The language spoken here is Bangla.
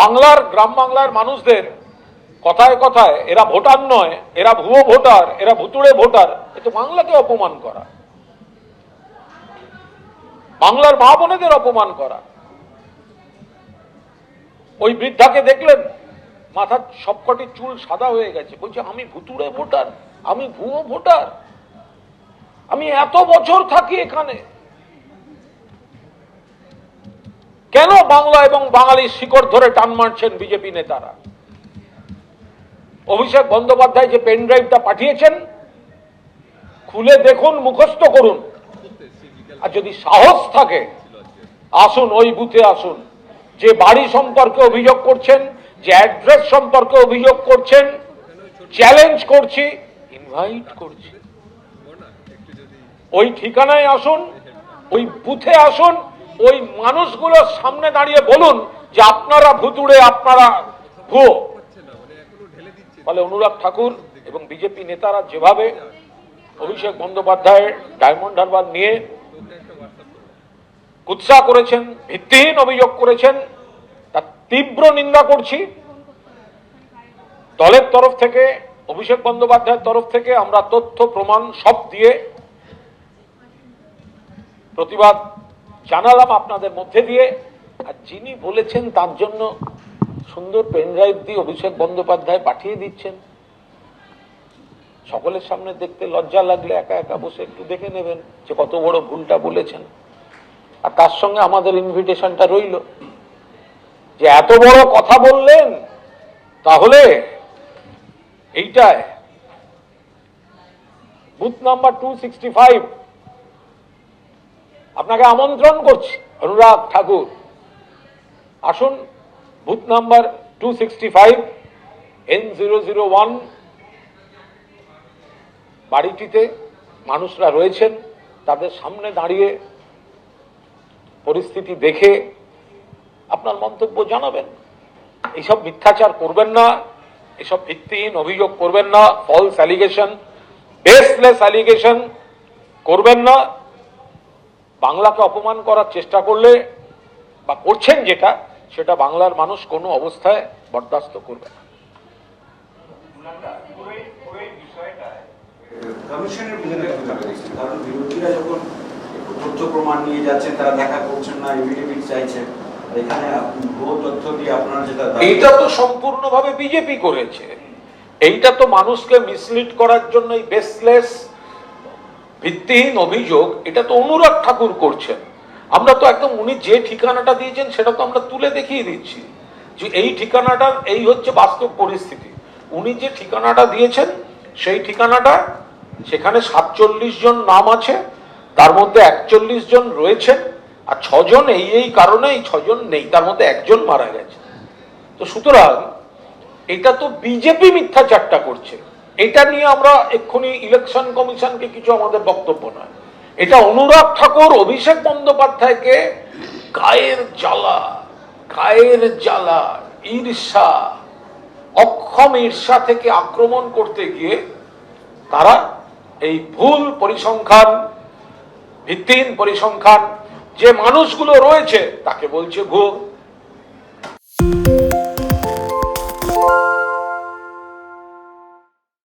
বাংলার, গ্রাম বাংলার মানুষদের কথায় কথায় এরা ভোটার নয়, এরা ভুয়ো ভোটার, এরা ভুতুড়ে ভোটার, এ তো বাংলাকে অপমান করা। বাংলার মা বোনেদের অপমান করা। ওই বৃদ্ধাকে দেখলেন, মাথার সবকটি চুল সাদা হয়ে গেছে। বলছে, আমি ভুতুড়ে ভোটার, আমি ভুয়ো ভোটার, আমি এত বছর থাকি এখানে। কেন বাংলা এবং বাঙালির শিকড় ধরে টান মারছেন বিজেপি নেতারা? অভিষেক বন্দ্যোপাধ্যায় যে পেন ড্রাইভটা পাঠিয়েছেন, খুলে দেখুন, মুখস্থ করুন। আর যদি সাহস থাকে, আসুন, ওই বুথে আসুন। যে বাড়ি সম্পর্কে অভিযোগ করছেন, যে অ্যাড্রেস সম্পর্কে অভিযোগ করছেন চ্যালেঞ্জ করছি ইনভাইট করছি। ওই ঠিকানায় আসুন, ওই বুথে আসুন ওই মানুষগুলোর সামনে দাঁড়িয়ে বলুন যে আপনারা ভুতুড়ে, আপনারা ভুয়ো। ফলে অনুরাগ ঠাকুর এবং বিজেপি নেতারা যেভাবে অভিষেক বন্দ্যোপাধ্যায়ের ডায়মন্ড হারবার নিয়ে উৎসাহ করেছেন, ভিত্তিহীন অভিযোগ করেছেন, তার তীব্র নিন্দা করছি। দলের তরফ থেকে, অভিষেক বন্দ্যোপাধ্যায়ের তরফ থেকে আমরা তথ্য, প্রমাণ সব দিয়ে প্রতিবাদ জানালাম আপনাদের মধ্যে দিয়ে, আর যিনি বলেছেন তার জন্য সুন্দর পেনড্রাইভ দিয়ে অভিষেক বন্দ্যোপাধ্যায় পাঠিয়ে দিচ্ছেন। সকলের সামনে দেখতে লজ্জা লাগলে একা একা বসে একটু দেখে নেবেন যে কত বড় ভুলটা বলেছেন। আর তার সঙ্গে আমাদের ইনভিটেশনটা রইল যে এত বড় কথা বললেন, তাহলে এইটায় booth number two sixty five আপনাকে আমন্ত্রণ করছি, অনুরাগ ঠাকুর। আসুন, booth number two sixty five N zero zero one বাড়িটিতে মানুষরা রয়েছেন, তাদের সামনে দাঁড়িয়ে পরিস্থিতি দেখে আপনার মন্তব্য জানাবেন। এইসব মিথ্যাচার করবেন না, এসব ভিত্তিহীন অভিযোগ করবেন না ফলস অ্যালিগেশন বেসলেস অ্যালিগেশন করবেন না। বাংলাকে অপমান করার চেষ্টা করলে বা করছেন যেটা সেটা বাংলার মানুষ কোনো অবস্থায় বরদাস্ত করবে না। কমিশনের ভূমিকা কীভাবে দেখছেন কারণ বিরোধীরা যখন তথ্য প্রমাণ নিয়ে যাচ্ছেন তারা দেখা করছেন না চাইছেন। আর এখানে তথ্য দিয়ে আপনারা যেটা এইটা তো সম্পূর্ণভাবে বিজেপি করেছে। এইটা তো মানুষকে মিসলিড করার জন্য বেসলেস ভিত্তিহীন অভিযোগ, এটা তো অনুরাগ ঠাকুর করছেন। আমরা তো একদম উনি যে ঠিকানাটা দিয়েছেন, সেটা তো আমরা তুলে দেখিয়ে দিচ্ছি যে এই ঠিকানাটার, এই হচ্ছে বাস্তব পরিস্থিতি। উনি যে ঠিকানাটা দিয়েছেন, সেই ঠিকানাটা, সেখানে সাতচল্লিশ জন নাম আছে, তার মধ্যে একচল্লিশ জন রয়েছেন, আর ছজন এই এই কারণে এই ছজন নেই, তার মধ্যে একজন মারা গেছে। তো সুতরাং, এটা তো বিজেপি মিথ্যাচারটা করছে। এটা নিয়ে আমরা এক্ষুনি ইলেকশন কমিশনকে কিছু আমাদের বক্তব্য নয়। এটা অনুরাগ ঠাকুর, অভিষেক বন্দ্যোপাধ্যায়কে গায়ের জ্বালা গায়ের জ্বালা, ঈর্ষা, অক্ষম ঈর্ষা থেকে আক্রমণ করতে গিয়ে তারা এই ভুল পরিসংখ্যান, ভিত্তিহীন পরিসংখ্যান যে মানুষগুলো রয়েছে তাকে বলছে ভুয়ো